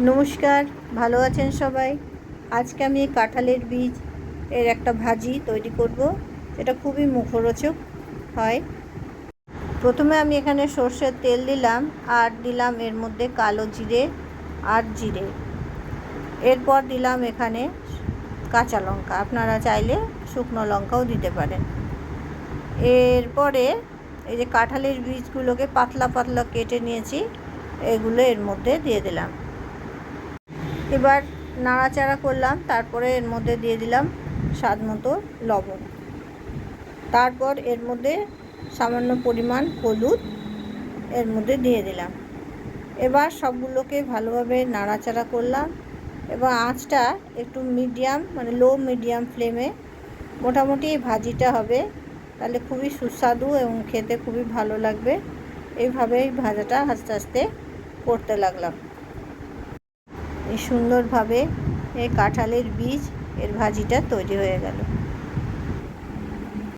নমস্কার, ভালো আছেন সবাই? আজকে আমি কাঁঠালের বীজ এর একটা ভাজি তৈরি করব, যেটা খুবই মুখরোচক হয়। প্রথমে আমি এখানে সর্ষের তেল দিলাম, আর দিলাম এর মধ্যে কালো জিরে আর জিরে। এরপর দিলাম এখানে কাঁচা লঙ্কা, আপনারা চাইলে শুকনো লঙ্কাও দিতে পারেন। এরপরে এই যে কাঁঠালের বীজগুলোকে পাতলা পাতলা কেটে নিয়েছি, এগুলো এর মধ্যে দিয়ে দিলাম। এবার নাড়াচাড়া করলাম, তারপরে এর মধ্যে দিয়ে দিলাম স্বাদ মতো লবণ। তারপর এর মধ্যে সামান্য পরিমাণ হলুদ এর মধ্যে দিয়ে দিলাম। এবার সবগুলোকে ভালোভাবে নাড়াচাড়া করলাম এবং আঁচটা একটু মিডিয়াম মানে লো মিডিয়াম ফ্লেমে মোটামুটি ভাজিটা হবে। তাহলে খুবই সুস্বাদু এবং খেতে খুবই ভালো লাগবে। এইভাবেই ভাজাটা আস্তে আস্তে করতে লাগলাম। সুন্দরভাবে এই কাঁঠালের বীজ এর ভাজিটা তৈরি হয়ে গেল।